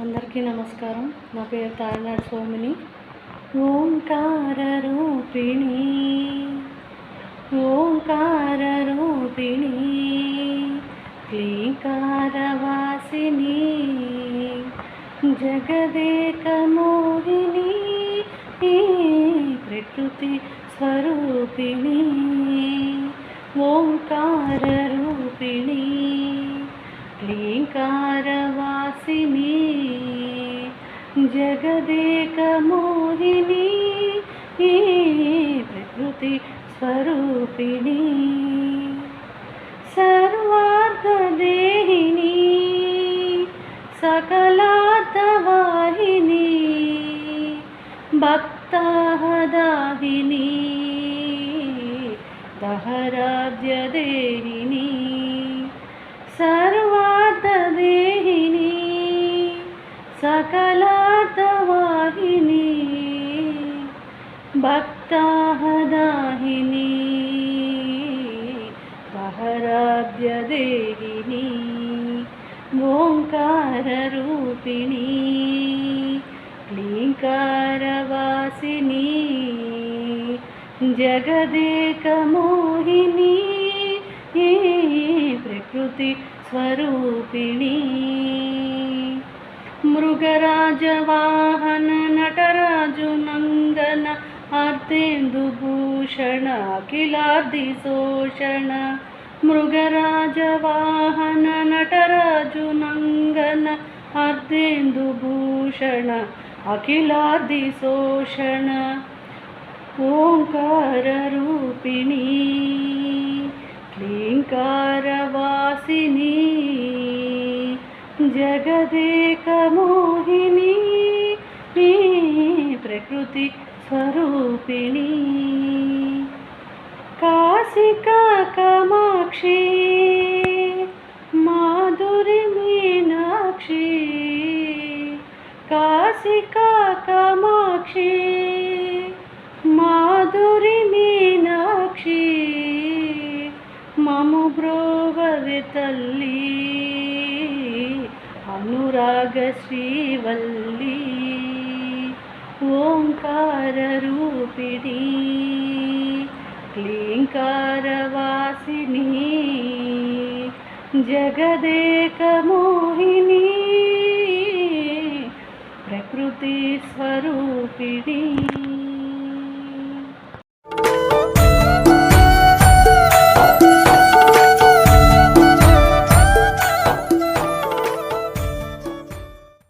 అందరికీ నమస్కారం. నా పేరు తారనాడు సోమిని. ఓంకార రూపిణి ఓంకార రూపిణి క్లీకార వాసిని జగదేక మోహిని ప్రకృతి స్వరూపిణి ఓంకార రూపిణి. లీంకారవాసిని జగదేక మోహిని ప్రకృతి స్వరూపిణి సర్వార్థదేహిని సకలార్థవాహిని భక్తాహదాహిని దహరాద్యదేహిని సర్వ సకలార్థవాహిని భక్తాహదాహిని సహరాభ్యదేహిని ఓంకారరూపిణి క్లీంకారవాసిని జగదేకమోహిని ప్రకృతి मृगराजवाहन नटराजुनन्दन नङ्गन अखिलादिशोषण। मृगराजवाहन नटराजुनन्दन नङ्गन अखिलादिशोषण। ओङ्काररूपिणी क्लीङ्कारवासिनी అర్ధేందుభూషణ అఖిలార్ధి శోషణ ఓంకారరూపిణి క్లీంకారవాసిని జగదేకమోహిని ప్రకృతి స్వరూపిణి కాశికా కామాక్షి మాధురి మీనాక్షి. కాశికా అనురాగ శ్రీవల్లి ఓంకార రూపిణి క్లీంకారవాసిని జగదేకమోహిని ప్రకృతి స్వరూపిణి.